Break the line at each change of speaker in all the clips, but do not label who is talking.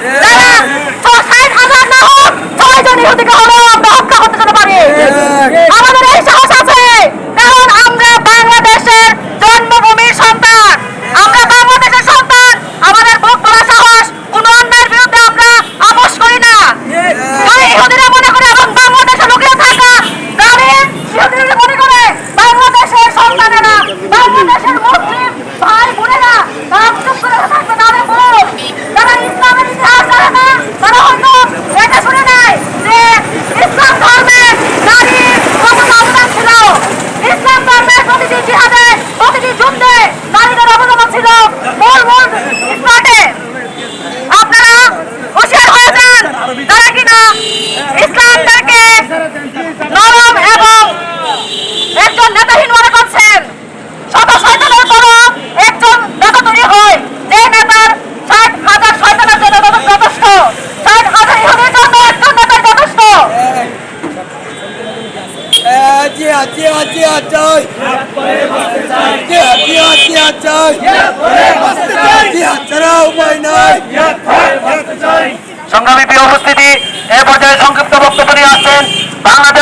Yeah. সরকারকে নরম এবং একজন নেতাহীন মনে করছেন। শত শয়তানের পরও একজন নেতা তৈরি হয়। যে নেতার ষাট হাজার শয়তানের জন্য যথেষ্ট। ষাট হাজার ইহাদের জন্য একজন নেতার যথেষ্ট।
জি জি জি চাই জি জি জি চাই
Bájate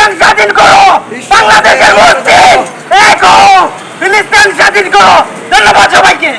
ফিলিস্তিন স্বাধীন করো। বাংলাদেশের মসজিদ। ফিলিস্তিন স্বাধীন করো। ধন্যবাদ সবাইকে।